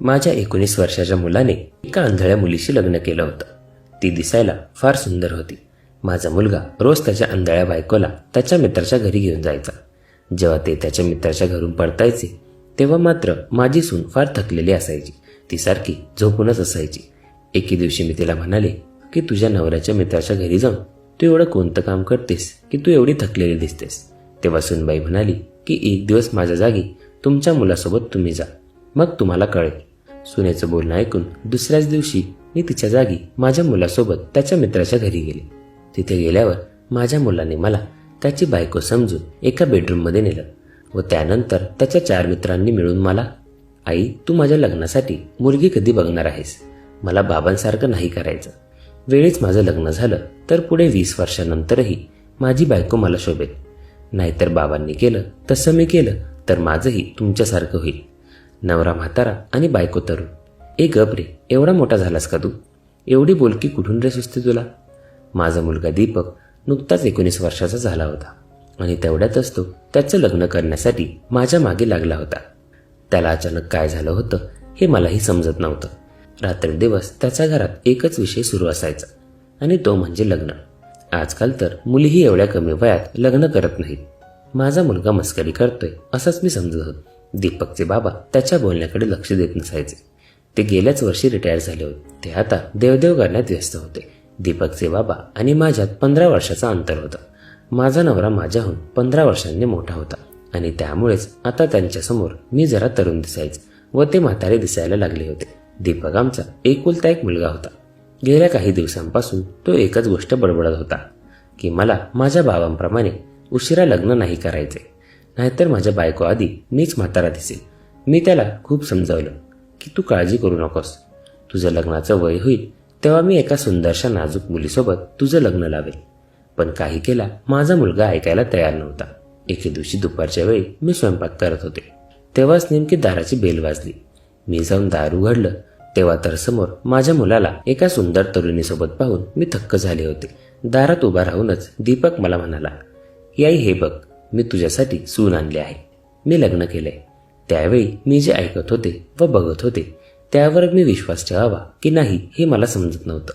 माझ्या एकोणीस वर्षाच्या मुलाने एका आंधळ्या मुलीशी लग्न केलं होतं. ती दिसायला फार सुंदर होती. माझा मुलगा रोज त्याच्या आंधळ्या बायकोला त्याच्या मित्राच्या घरी घेऊन जायचा. जेव्हा ते त्याच्या मित्राच्या घरून परतायचे तेव्हा मात्र माझी सून फार थकलेली असायची. ती सारखी झोपूनच असायची. एके दिवशी मी तिला म्हणाले की तुझ्या नवऱ्याच्या मित्राच्या घरी जाऊन तू एवढं कोणतं काम करतेस? की तू एवढी थकलेली दिसतेस? तेव्हा सुनबाई म्हणाली की एक दिवस माझ्या जागी तुमच्या मुलासोबत तुम्ही जा. मग तुम्हाला कळेल. सुनेचं बोलणं ऐकून दुसऱ्याच दिवशी मी तिच्या जागी माझ्या मुलासोबत त्याच्या मित्राच्या घरी गेले. तिथे गेल्यावर माझ्या मुलाने मला त्याची बायको समजून एका बेडरूममध्ये नेलं व त्यानंतर त्याच्या चार मित्रांनी मिळून मला आई तू माझ्या लग्नासाठी मुलगी कधी बघणार आहेस? मला बाबांसारखं नाही करायचं. वेळीच माझं लग्न झालं तर पुढे वीस वर्षानंतरही माझी बायको मला शोभेल. नाहीतर बाबांनी केलं तसं मी केलं तर माझंही तुमच्यासारखं होईल. नवरा म्हातारा आणि बायको तरुण. ए गप रे एवढा मोठा झालास का तू? एवढी बोलकी कुठून रे सुचते तुला? माझा मुलगा दीपक नुकताच एकोणीस वर्षाचा झाला होता आणि तेवढ्यातच तो त्याचं लग्न करण्यासाठी माझ्या मागे लागला होता. त्याला अचानक काय झालं होतं हे मलाही समजत नव्हतं. रात्रंदिवस त्याच्या घरात एकच विषय सुरू असायचा आणि तो म्हणजे लग्न. आजकाल तर मुलीही एवढ्या कमी वयात लग्न करत नाहीत. माझा मुलगा मस्करी करतोय असंच मी समजत होतो. दीपकचे बाबा त्याच्या बोलण्याकडे लक्ष देत नसायचे. ते गेल्याच वर्षी रिटायर झाले होते. ते आता देवदेव करण्यात व्यस्त होते. दीपकचे बाबा आणि माझ्यात पंधरा वर्षाचा अंतर होतं. माझा नवरा माझ्याहून पंधरा वर्षांनी मोठा होता आणि त्यामुळेच आता त्यांच्यासमोर मी जरा तरुण दिसायचे व ते म्हातारे दिसायला लागले होते. दीपक आमचा एकुलता एक मुलगा होता. गेल्या काही दिवसांपासून तो एकच गोष्ट बडबडत होता की मला माझ्या बाबांप्रमाणे उशिरा लग्न नाही करायचे. नाहीतर माझ्या बायको आधी मीच म्हातारा दिसेल. मी त्याला खूप समजावलं की तू काळजी करू नकोस. तुझं लग्नाचं वय होईल तेव्हा मी एका सुंदरशा नाजूक मुलीसोबत तुझं लग्न लावेल. पण काही केला माझा मुलगा ऐकायला तयार नव्हता. एके दिवशी दुपारच्या वेळी मी स्वयंपाक करत होते. तेव्हाच नेमकी दाराची बेल वाजली. मी जाऊन दार उघडलं. तेव्हा तर समोर माझ्या मुलाला एका सुंदर तरुणीसोबत पाहून मी थक्क झाले होते. दारात उभा राहूनच दीपक मला म्हणाला याई हे बघ मी तुझ्यासाठी सून आणले आहे. मी लग्न केलंय. त्यावेळी मी जे ऐकत होते व बघत होते त्यावर मी विश्वास ठेवावा की नाही हे मला समजत नव्हतं.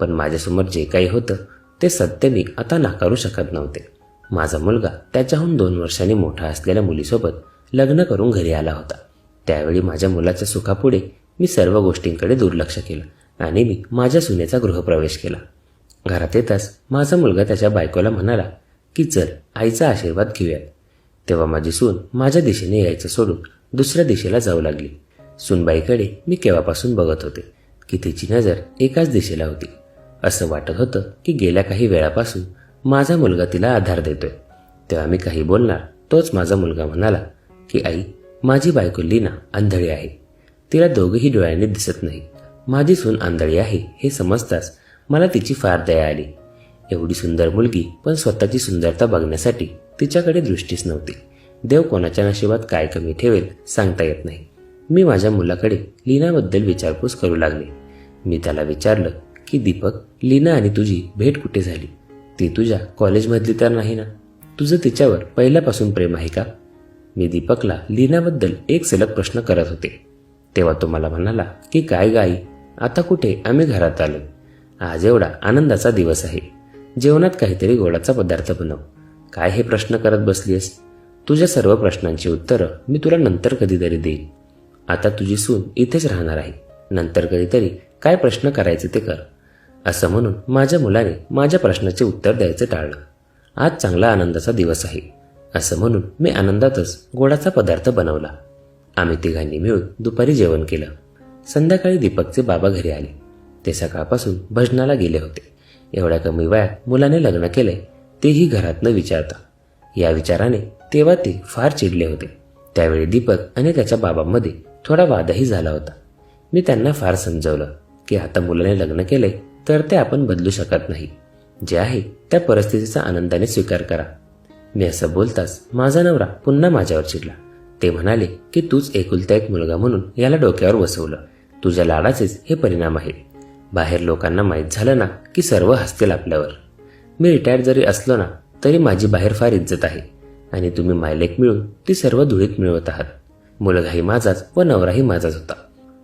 पण माझ्यासमोर जे काही होतं ते सत्य मी आता नाकारू शकत नव्हते. माझा मुलगा त्याच्याहून दोन वर्षांनी मोठा असलेल्या मुलीसोबत लग्न करून घरी आला होता. त्यावेळी माझ्या मुलाच्या सुखापुढे मी सर्व गोष्टींकडे दुर्लक्ष केलं आणि मी माझ्या सुनेचा गृहप्रवेश केला. घरात येताच माझा मुलगा त्याच्या बायकोला म्हणाला की चल आईचा आशीर्वाद घेऊयात. तेव्हा माझी सून माझ्या दिशेने यायचं सोडून दुसऱ्या दिशेला जाऊ लागली. सूनबाईकडे मी केव्हापासून बघत होते की तिची नजर एकाच दिशेला होती. असं वाटत होतं की गेल्या काही वेळापासून माझा मुलगा तिला आधार देतोय. तेव्हा मी काही बोलणार तोच माझा मुलगा म्हणाला की आई माझी बायको लीना आंधळी आहे. तिला दोघेही डोळ्यांनी दिसत नाही. माझी सून आंधळी आहे हे समजताच मला तिची फार दया आली. एवढी सुंदर मुलगी पण स्वतःची सुंदरता बघण्यासाठी तिच्याकडे दृष्टीच नव्हती. देव कोणाच्या नशिबात काय कमी ठेवेल सांगता येत नाही. मी माझ्या मुलाकडे लीनाबद्दल विचारपूस करू लागले. मी त्याला विचारलं की दीपक लीना आणि तुझी भेट कुठे झाली? ती तुझ्या कॉलेजमधली तर नाही ना? तुझं तिच्यावर पहिल्यापासून प्रेम आहे का? मी दीपकला लीनाबद्दल एक सलग प्रश्न करत होते. तेव्हा तो मला म्हणाला की काय गाई आता कुठे आम्ही घरात आलो आज एवढा आनंदाचा दिवस आहे. जेवणात काहीतरी गोडाचा पदार्थ बनव. काय हे प्रश्न करत बसलीस तुझ्या सर्व प्रश्नांची उत्तरं मी तुला नंतर कधीतरी देईन. आता तुझी सून इथेच राहणार आहे. नंतर कधीतरी काय प्रश्न करायचे ते कर. असं म्हणून माझ्या मुलाने माझ्या प्रश्नाचे उत्तर द्यायचं टाळलं. आज चांगला आनंदाचा दिवस आहे. असं म्हणून मी आनंदातच गोडाचा पदार्थ बनवला. आम्ही तिघांनी मिळून दुपारी जेवण केलं. संध्याकाळी दीपकचे बाबा घरी आले. ते सकाळपासून भजनाला गेले होते. एवढ्या कमी वयात मुलाने लग्न केले तेही घरातनं विचारता. या विचाराने तेव्हा ते फार चिडले होते. त्यावेळी दीपक आणि त्याच्या बाबांमध्ये थोडा वादही झाला होता. मी त्यांना फार समजवलं की आता मुलाने लग्न केले तर ते आपण बदलू शकत नाही. जे आहे त्या परिस्थितीचा आनंदाने स्वीकार करा. मी असं बोलताच माझा नवरा पुन्हा माझ्यावर चिडला. ते म्हणाले की तूच एकुलता एक मुलगा म्हणून याला डोक्यावर बसवलं. तुझ्या लाडाचेच हे परिणाम आहेत. बाहेर लोकांना माहीत झालं ना की सर्व हसतील आपल्यावर. मी रिटायर्ड जरी असलो ना तरी माझी बाहेर फार इज्जत आहे आणि तुम्ही मायलेक मिळून ती सर्व धुळीत मिळवत आहात. मुलगाही माझाच व नवराही माझाच होता.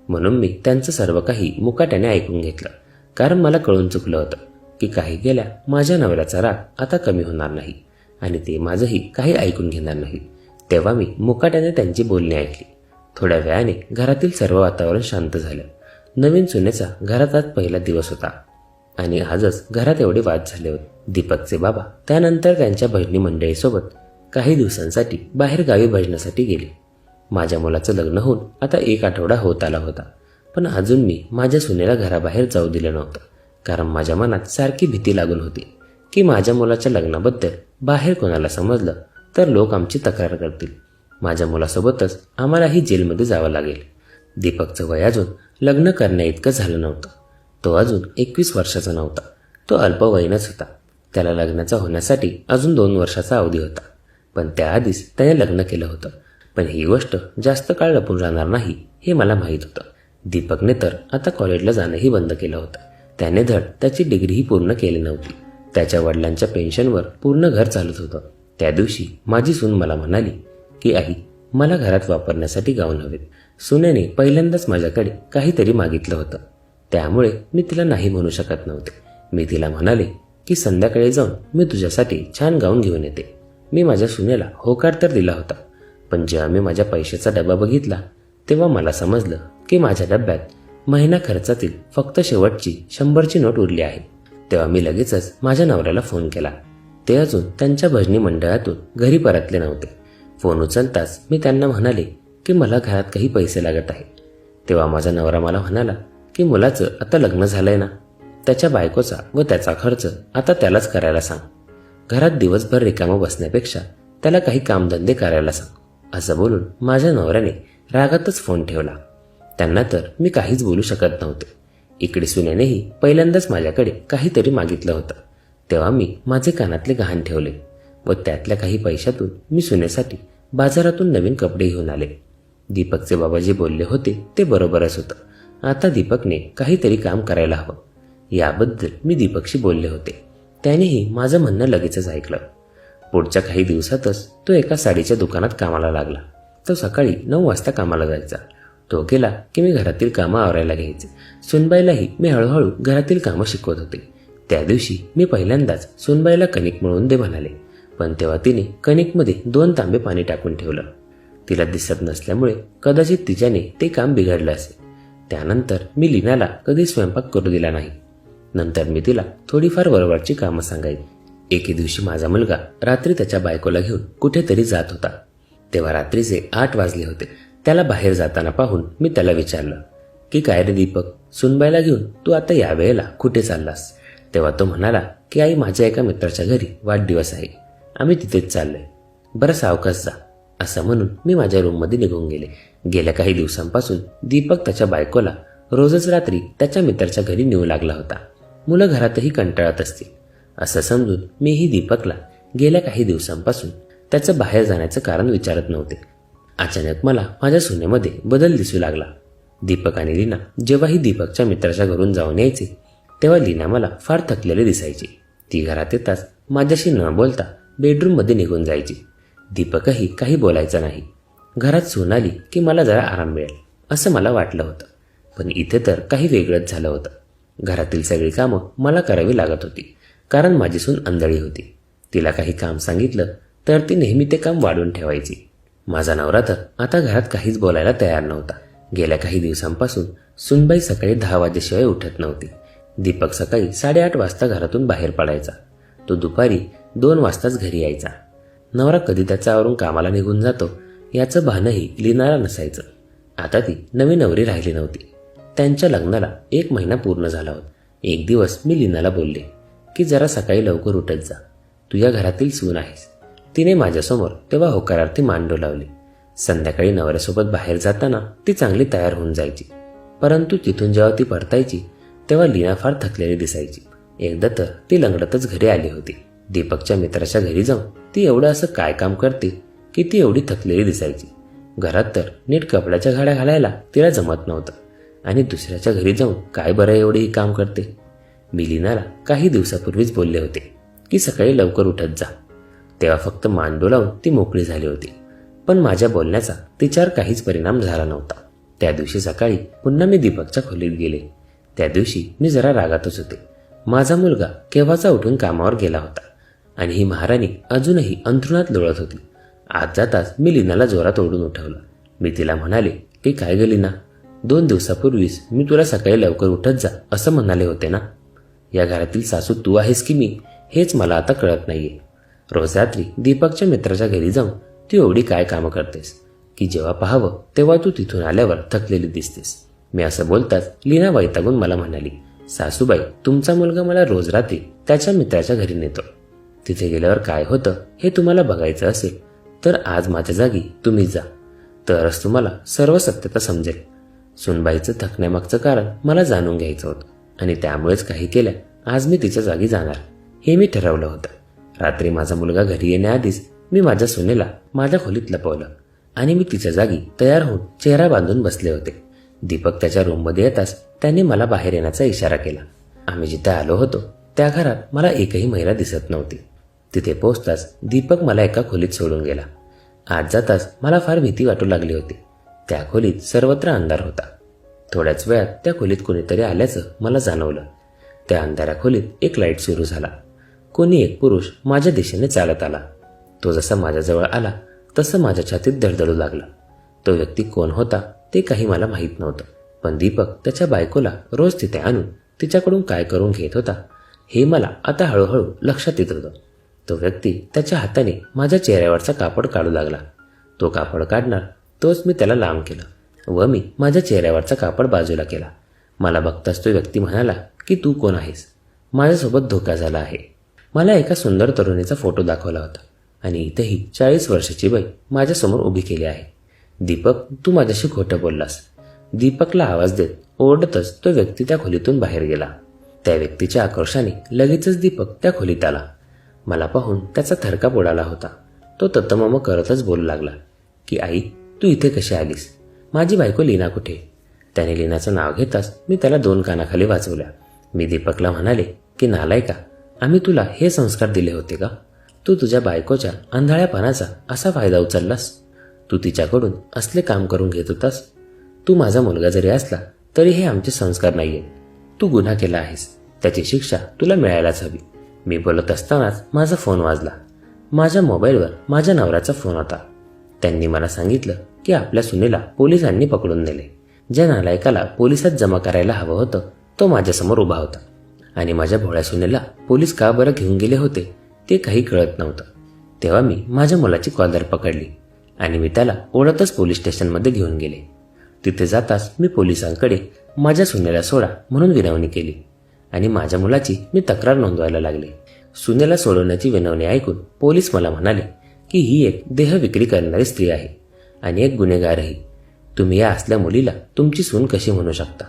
म्हणून मी त्यांचं सर्व काही मुकाट्याने ऐकून घेतलं. कारण मला कळून चुकलं होतं की काही गेल्या माझ्या नवऱ्याचा राग आता कमी होणार नाही आणि ते माझंही काही ऐकून घेणार नाही. तेव्हा मी मुकाट्याने त्यांची बोलणी ऐकली. थोड्या वेळाने घरातील सर्व वातावरण शांत झालं. नवीन सुनेचा घरात आज पहिला दिवस होता. आणि आजच घरात एवढे वाद झाले होते. दीपकचे बाबा त्यानंतर त्यांच्या बहिणी मंडळीसोबत काही दिवसांसाठी बाहेर गावी भजनासाठी गेले. माझ्या मुलाचं लग्न होऊन आता एक आठवडा होत आला होता. पण अजून मी माझ्या सुनेला घराबाहेर जाऊ दिलं नव्हतं. कारण माझ्या मनात सारखी भीती लागून होती की माझ्या मुलाच्या लग्नाबद्दल बाहेर कोणाला समजलं तर लोक आमची तक्रार करतील. माझ्या मुलासोबतच आम्हालाही जेलमध्ये जावं लागेल. दीपकचं वय अजून लग्न करण्या इतकं झालं नव्हतं. तो अजून एकवीस वर्षाचा नव्हता. तो अल्पवयीनच होता. त्याला लग्नाचा होण्यासाठी अजून दोन वर्षाचा अवधी होता. पण त्याआधीच त्याने लग्न केलं होतं. पण ही गोष्ट जास्त काळ लपून राहणार नाही हे मला माहीत होतं. दीपकने तर आता कॉलेजला जाणंही बंद केलं होतं. त्याने धड त्याची डिग्रीही पूर्ण केली नव्हती. त्याच्या वडिलांच्या पेन्शनवर पूर्ण घर चालत होतं. त्या दिवशी माझी सून मला म्हणाली की आई मला घरात वापरण्यासाठी गाऊन हवेत. सुनेने पहिल्यांदाच माझ्याकडे काहीतरी मागितलं होतं. त्यामुळे मी तिला नाही म्हणू शकत नव्हते. मी तिला म्हणाले की संध्याकाळी जाऊन मी तुझ्यासाठी छान गाऊन घेऊन येते. मी माझ्या सुनेला होकार तर दिला होता. पण जेव्हा मी माझ्या पैशाचा डबा बघितला तेव्हा मला समजलं की माझ्या डब्यात महिना खर्चातील फक्त शेवटची शंभरची नोट उरली आहे. तेव्हा मी लगेचच माझ्या नवऱ्याला फोन केला. ते अजून त्यांच्या भजनी मंडळातून घरी परतले नव्हते. फोन उचलताच मी त्यांना म्हणाले की मला घरात काही पैसे लागत आहे तेव्हा माझा नवरा मला म्हणाला की मुलाचं आता लग्न झालंय ना. त्याच्या बायकोचा व त्याचा खर्च आता त्यालाच करायला सांग. घरात दिवसभर रिकामं बसण्यापेक्षा त्याला काही कामधंदे करायला सांग. असं बोलून माझ्या नवऱ्याने रागातच फोन ठेवला. त्यांना तर मी काहीच बोलू शकत नव्हते. इकडे सुनेनेही पहिल्यांदाच माझ्याकडे काहीतरी मागितलं होतं. तेव्हा मी माझे कानातले गहाण ठेवले. व त्यातल्या काही पैशातून मी सुनेसाठी बाजारातून नवीन कपडे घेऊन आले. दीपकचे बाबा जे बोलले होते ते बरोबरच होतं. आता दीपकने काहीतरी काम करायला हवं. याबद्दल मी दीपकशी बोलले होते. त्यानेही माझं म्हणणं लगेचच ऐकलं. पुढच्या काही दिवसातच तो एका साडीच्या दुकानात कामाला लागला. तो सकाळी नऊ वाजता कामाला जायचा. तो गेला की मी घरातील कामं आवरायला घ्यायचे. सुनबाईलाही मी हळूहळू घरातील कामं शिकवत होते. त्या दिवशी मी पहिल्यांदाच सुनबाईला कणिक मिळवून दे म्हणाले. पण तेव्हा तिने कणिकमध्ये दोन तांबे पाणी टाकून ठेवलं. तिला दिसत नसल्यामुळे कदाचित तिच्याने ते काम बिघडलं असेल त्यानंतर मी लीनाला कधी स्वयंपाक करू दिला नाही. नंतर मी तिला थोडीफार वरवरची कामं सांगायची. एके दिवशी माझा मुलगा रात्री त्याच्या बायकोला घेऊन कुठेतरी जात होता. तेव्हा रात्रीचे आठ वाजले होते. त्याला बाहेर जाताना पाहून मी त्याला विचारलं की काय रे दीपक सुनबाईला घेऊन तू आता यावेळेला कुठे चाललास? तेव्हा तो म्हणाला की आई माझ्या एका मित्राच्या घरी वाढदिवस आहे. आम्ही तिथेच चाललोय. बरं सावकाश जा असं म्हणून मी माझ्या रूममध्ये निघून गेले. गेल्या काही दिवसांपासून दीपक त्याच्या बायकोला रोजच रात्री त्याच्या मित्राच्या घरी नेऊ लागला होता. मुलं घरातही कंटाळत असतील. असं समजून मीही दीपकला गेल्या काही दिवसांपासून त्याचं बाहेर जाण्याचं कारण विचारत नव्हते. अचानक मला माझ्या सुनेमध्ये बदल दिसू लागला. दीपक आणि लीना जेव्हाही दीपकच्या मित्राच्या घरून जाऊन यायचे तेव्हा लीना मला फार थकलेली दिसायची. ती घरात येताच माझ्याशी न बोलता बेडरूममध्ये निघून जायची. दीपकही काही बोलायचा नाही. घरात सून आली की मला जरा आराम मिळेल असं मला वाटलं होतं. पण इथे तर काही वेगळंच झालं होतं. घरातील सगळी कामं मला करावी लागत होती कारण माझी सून आंधळी होती. तिला काही काम सांगितलं तर ती नेहमी ते काम वाढून ठेवायची. माझा नवरा तर आता घरात काहीच बोलायला तयार नव्हता. गेल्या काही दिवसांपासून सुनबाई सकाळी दहा वाजेशिवाय उठत नव्हती. दीपक सकाळी साडेआठ वाजता घरातून बाहेर पडायचा. तो दुपारी दोन वाजताच घरी यायचा. नवरा कधी त्याचा आवरून कामाला निघून जातो याचं भानही लिनाला नसायचं. आता ती नवी नवरी राहिली नव्हती. त्यांच्या लग्नाला एक महिना पूर्ण झाला होता. एक दिवस मी लिनाला बोलले की जरा सकाळी लवकर उठत जा. तुझ्या घरातील सून आहेस. तिने माझ्यासमोर तेव्हा होकारार्थी मान लावली संध्याकाळी नवऱ्यासोबत बाहेर जाताना ती चांगली तयार होऊन जायची. परंतु तिथून जेव्हा ती परतायची तेव्हा लीना फार थकलेली दिसायची. एकदा तर ती लंगडतच घरी आली होती. दीपकच्या मित्राच्या घरी जाऊन ती एवढं असं काय काम करते की ती एवढी थकलेली दिसायची. घरात तर नीट कपड्याच्या घड्या घालायला तिला जमत नव्हतं. आणि दुसऱ्याच्या घरी जाऊन काय बरं एवढे ही काम करते? मिलिनाला काही दिवसापूर्वीच बोलले होते की सकाळी लवकर उठत जा. तेव्हा फक्त मांडू लावून ती मोकळी झाली होती. पण माझ्या बोलण्याचा तिच्यावर काहीच परिणाम झाला नव्हता. त्या दिवशी सकाळी पुन्हा मी दीपकच्या खोलीत गेले. त्या दिवशी मी जरा रागातच होते. माझा मुलगा केव्हाचा उठून कामावर गेला होता. आणि ही महाराणी अजूनही अंथरुणात लोळत होती. आज जाताच मी लीनाला जोरात ओढून उठवलं. मी तिला म्हणाले की काय गे लीना? दोन दिवसापूर्वीच मी तुला सकाळी लवकर उठत जा असं म्हणाले होते ना? या घरातील सासू तू आहेस की मी हेच मला आता कळत नाहीये. रोज रात्री दीपकच्या मित्राच्या घरी जाऊन तू एवढी काय कामं करतेस? की जेव्हा पाहावं तेव्हा तू तिथून आल्यावर थकलेली दिसतेस. मी असं बोलताच लीना वैतागून मला म्हणाली सासूबाई तुमचा मुलगा मला रोज रात्री त्याच्या मित्राच्या घरी नेतो. तिथे गेल्यावर काय होतं हे तुम्हाला बघायचं असेल तर आज माझ्या जागी तुम्ही जा. तरच तुम्हाला सर्व सत्यता समजेल. सुनबाईचं थकण्यामागचं कारण मला जाणून घ्यायचं होतं आणि त्यामुळेच काही केल्या आज मी तिच्या जागी जाणार. हे मी ठरवलं होतं. रात्री माझा मुलगा घरी येण्याआधीच मी माझ्या सुनेला माझ्या खोलीत लपवलं आणि मी तिच्या जागी तयार होऊन चेहरा बांधून बसले होते. दीपक त्याच्या रूममध्ये येताच त्यांनी मला बाहेर येण्याचा इशारा केला. आम्ही जिथे आलो होतो त्या घरात मला एकही महिला दिसत नव्हती. तिथे पोहोचताच दीपक मला एका खोलीत सोडून गेला. आज जाताच मला फार भीती वाटू लागली होती. त्या खोलीत सर्वत्र अंधार होता. थोड्याच वेळात त्या खोलीत कोणीतरी आल्याचं मला जाणवलं. त्या अंधाऱ्या खोलीत एक लाइट सुरू झाला. कोणी एक पुरुष माझ्या दिशेने चालत आला. तो जसा माझ्याजवळ आला तसं माझ्या छातीत धडधडू लागला. तो व्यक्ती कोण होता ते काही मला माहीत नव्हतं. पण दीपक त्याच्या बायकोला रोज तिथे आणून तिच्याकडून काय करून घेत होता हे मला आता हळूहळू लक्षात येत होतं. तो व्यक्ती त्याच्या हाताने माझ्या चेहऱ्यावरचा कापड काढू लागला. तो कापड काढणार तोच मी त्याला लांब केलं व मी माझ्या चेहऱ्यावरचा कापड बाजूला केला. मला बघताच तो व्यक्ती म्हणाला की तू कोण आहेस? माझ्यासोबत धोका झाला आहे. मला एका सुंदर तरुणीचा फोटो दाखवला होता आणि इथेही चाळीस वर्षाची बाई माझ्यासमोर उभी केली आहे. दीपक तू माझ्याशी खोटं बोललास. दीपकला आवाज देत ओरडतच तो व्यक्ती त्या खोलीतून बाहेर गेला. त्या व्यक्तीच्या आक्रोशाने लगेचच दीपक त्या खोलीत आला. मला पाहून त्याचा थरकाप उडाला होता. तो तत्तमम करतच बोलू लागला की आई तू इथे कशी आलीस? माझी बायको लीना कुठे? त्याने लीनाचं नाव घेताच मी त्याला दोन कानाखाली वाचवल्या. मी दीपकला म्हणाले की नालायका आम्ही तुला हे संस्कार दिले होते का? तू तुझ्या बायकोच्या आंधळ्यापणाचा असा फायदा उचललास? तू तिच्याकडून असले काम करून घेत होतास? तू माझा मुलगा जरी असला तरी हे आमचे संस्कार नाहीये तू गुन्हा केला आहेस. त्याची शिक्षा तुला मिळायलाच हवी. मी बोलत असतानाच माझा फोन वाजला. माझ्या मोबाईलवर माझ्या नवऱ्याचा फोन होता. त्यांनी मला सांगितलं की आपल्या सुनेला पोलिसांनी पकडून नेले. ज्या नालायकाला पोलिसात जमा करायला हवं होतं तो माझ्यासमोर उभा होता. आणि माझ्या भोळ्या सुनेला पोलीस का बरं घेऊन गेले होते ते काही कळत नव्हतं. तेव्हा मी माझ्या मुलाची कॉलर पकडली आणि मी त्याला ओढतच पोलीस स्टेशनमध्ये घेऊन गेले. तिथे जाताच मी पोलिसांकडे माझ्या सुनेला सोडा म्हणून विनवणी केली. आणि माझ्या मुलाची मी तक्रार नोंदवायला लागले. सुनेला सोडवण्याची विनवणी ऐकून पोलीस मला म्हणाले की ही एक देह विक्री करणारी स्त्री आहे आणि एक गुन्हेगारही तुम्ही या असल्या मुलीला तुमची सून कशी म्हणू शकता?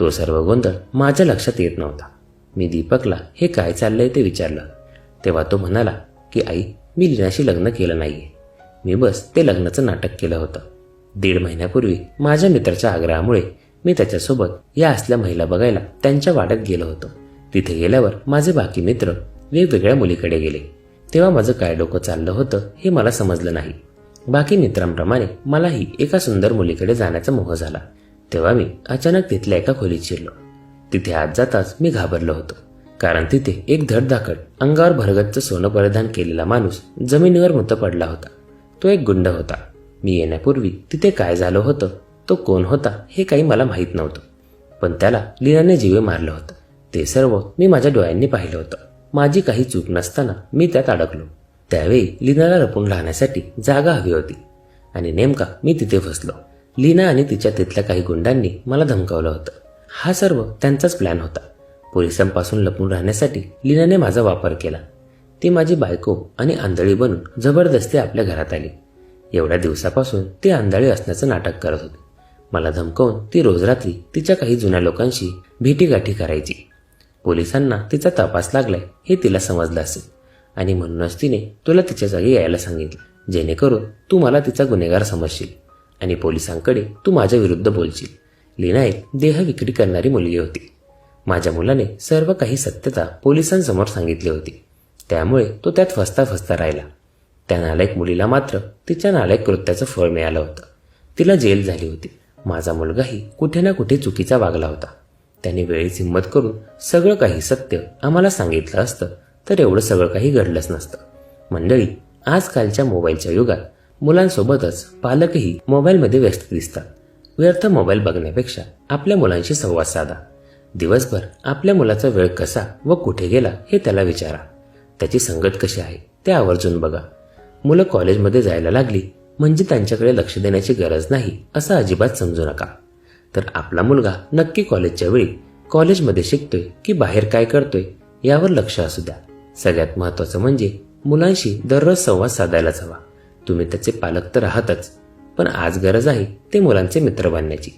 तो सर्व गोंधळ माझ्या लक्षात येत नव्हता. मी दीपकला हे काय चाललंय ते विचारलं. तेव्हा तो म्हणाला की आई मी लिनाशी लग्न केलं नाहीये. मी बस ते लग्नाचं नाटक केलं होतं. दीड महिन्यापूर्वी माझ्या मित्राच्या आग्रहामुळे मी त्याच्यासोबत या असल्या महिला बघायला त्यांच्या वाड्यात गेलो होतो. तिथे गेल्यावर माझे बाकी मित्र वेगवेगळ्या मुलीकडे गेले. तेव्हा माझं काय डोकं चाललं होतं हे मला समजलं नाही. बाकी मित्रांप्रमाणे मलाही एका सुंदर मुलीकडे जाण्याचा मोह झाला. तेव्हा मी अचानक तिथल्या एका खोलीत शिरलो. तिथे आज जाताच मी घाबरलो होतो. कारण तिथे एक धडधाकट अंगावर भरगतचं सोनं परिधान केलेला माणूस जमिनीवर मृत पडला होता. तो एक गुंड होता. मी येण्यापूर्वी तिथे काय झालं होतं तो कोण होता हे काही मला माहीत नव्हतं. पण त्याला लीनाने जीवे मारलं होतं. ते सर्व मी माझ्या डोळ्यांनी पाहिलं होतं. माझी काही चूक नसताना मी त्यात अडकलो. त्यावेळी लीनाला लपून राहण्यासाठी जागा हवी होती. आणि नेमका मी तिथे फसलो. लीना आणि तिच्या तिथल्या काही गुंडांनी मला धमकावलं होतं. हा सर्व त्यांचाच प्लॅन होता. पोलिसांपासून लपून राहण्यासाठी लीनाने माझा वापर केला. ती माझी बायको आणि आंधळी बनून जबरदस्ती आपल्या घरात आली. एवढ्या दिवसापासून ती आंधळी असण्याचं नाटक करत होती. मला धमकवून ती रोज रात्री तिच्या काही जुन्या लोकांशी भेटीगाठी करायची. पोलिसांना तिचा तपास लागलाय हे तिला समजलं असेल. आणि म्हणूनच तिने तुला तिच्या जागी यायला सांगितलं जेणेकरून तू मला तिचा गुन्हेगार समजशील. आणि पोलिसांकडे तू माझ्या विरुद्ध बोलशील. लीना एक देह विक्री करणारी मुलगी होती. माझ्या मुलाने सर्व काही सत्यता पोलिसांसमोर सांगितली होती. त्यामुळे तो त्यात फसता फसता राहिला. त्या नालायक मुलीला मात्र तिच्या नालायक कृत्याचं फळ मिळालं होतं. तिला जेल झाली होती. माझा मुलगाही कुठे ना कुठे चुकीचा वागला होता. त्याने वेळीच हिंमत करून सगळं काही सत्य आम्हाला सांगितलं असतं तर एवढं सगळं काही घडलंच नसतं. मंडळी आजकालच्या मोबाईलच्या युगात मुलांसोबतच पालकही मोबाईलमध्ये व्यस्त दिसतात. व्यर्थ मोबाईल बघण्यापेक्षा आपल्या मुलांशी संवाद साधा. दिवसभर आपल्या मुलाचा वेळ कसा व कुठे गेला हे त्याला विचारा. त्याची संगत कशी आहे ते आवर्जून बघा. मुलं कॉलेजमध्ये जायला लागली म्हणजे त्यांच्याकडे लक्ष देण्याची गरज नाही असं अजिबात समजू नका. तर आपला मुलगा नक्की कॉलेजच्या वेळी कॉलेजमध्ये शिकतोय की बाहेर काय करतोय यावर लक्ष असू द्या. सगळ्यात महत्त्वाचं म्हणजे मुलांशी दररोज संवाद साधायलाच हवा. तुम्ही त्याचे पालक तर आहातच पण आज गरज आहे ते मुलांचे मित्र बनण्याची.